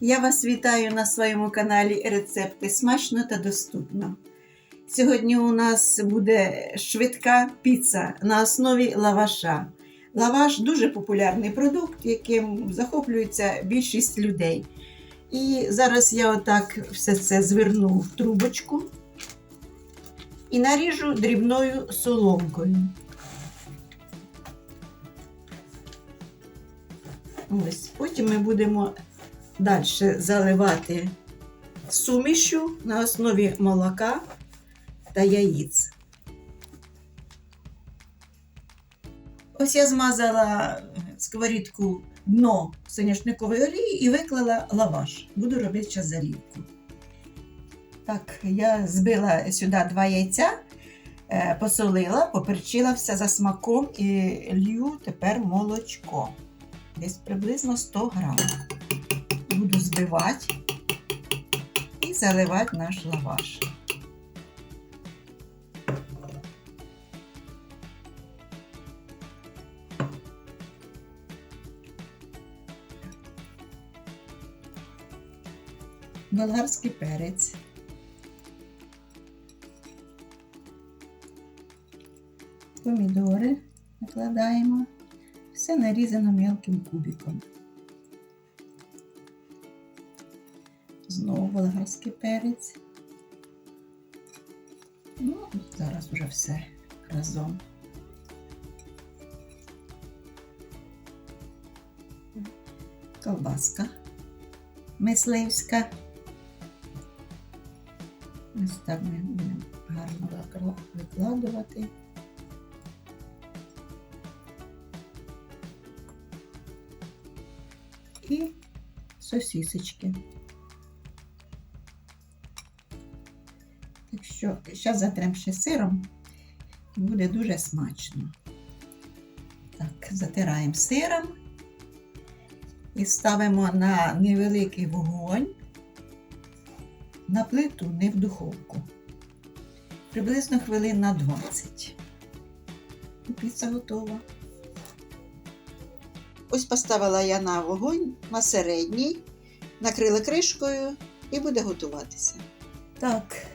Я вас вітаю на своєму каналі Рецепти смачно та доступно. Сьогодні у нас буде швидка піца на основі лаваша. Лаваш дуже популярний продукт, яким захоплюється більшість людей. І зараз я отак все це зверну в трубочку і наріжу дрібною соломкою. Ось, потім ми будемо далі заливати сумішю на основі молока та яїць. Ось я змазала сковорідку дно соняшникової олії і виклала лаваш. Буду робити зараз залівку. Так, я збила сюди два яйця, е, посолила, поперчила все за смаком і лью тепер молочко. Десь приблизно 100 грамів. Буду збивати і заливати наш лаваш. Болгарський перець. Помідори накладаємо. Все нарізано мелким кубиком. Знову болгарський перець. Ну, зараз вже все разом. Колбаска мисливська. Ось так ми будемо гарно викладувати. І сосісочки. Так що зараз затрем ще сиром, буде дуже смачно. Так, затираємо сиром і ставимо на невеликий вогонь на плиту, не в духовку. Приблизно хвилин на 20. І піца готова. Ось поставила я на вогонь на середній, накрила кришкою і буде готуватися. Так,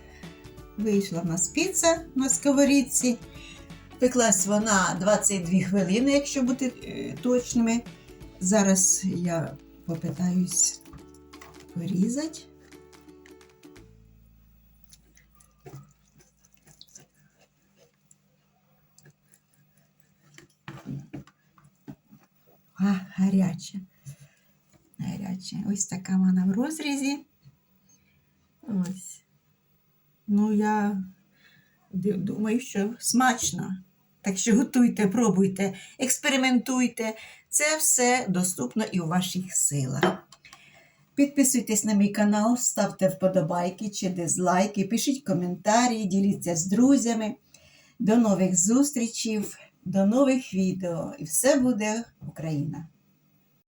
вийшла в нас піца на сковорідці. Пеклась вона 22 хвилини, якщо бути е, точними. Зараз я попитаюсь порізати. А, гаряча. Гаряча. Ось така вона в розрізі. Ось. Ну, я думаю, що смачно. Так що готуйте, пробуйте, експериментуйте. Це все доступно і у ваших силах. Підписуйтесь на мій канал, ставте вподобайки чи дизлайки, пишіть коментарі, діліться з друзями. До нових зустрічей, до нових відео. І все буде Україна!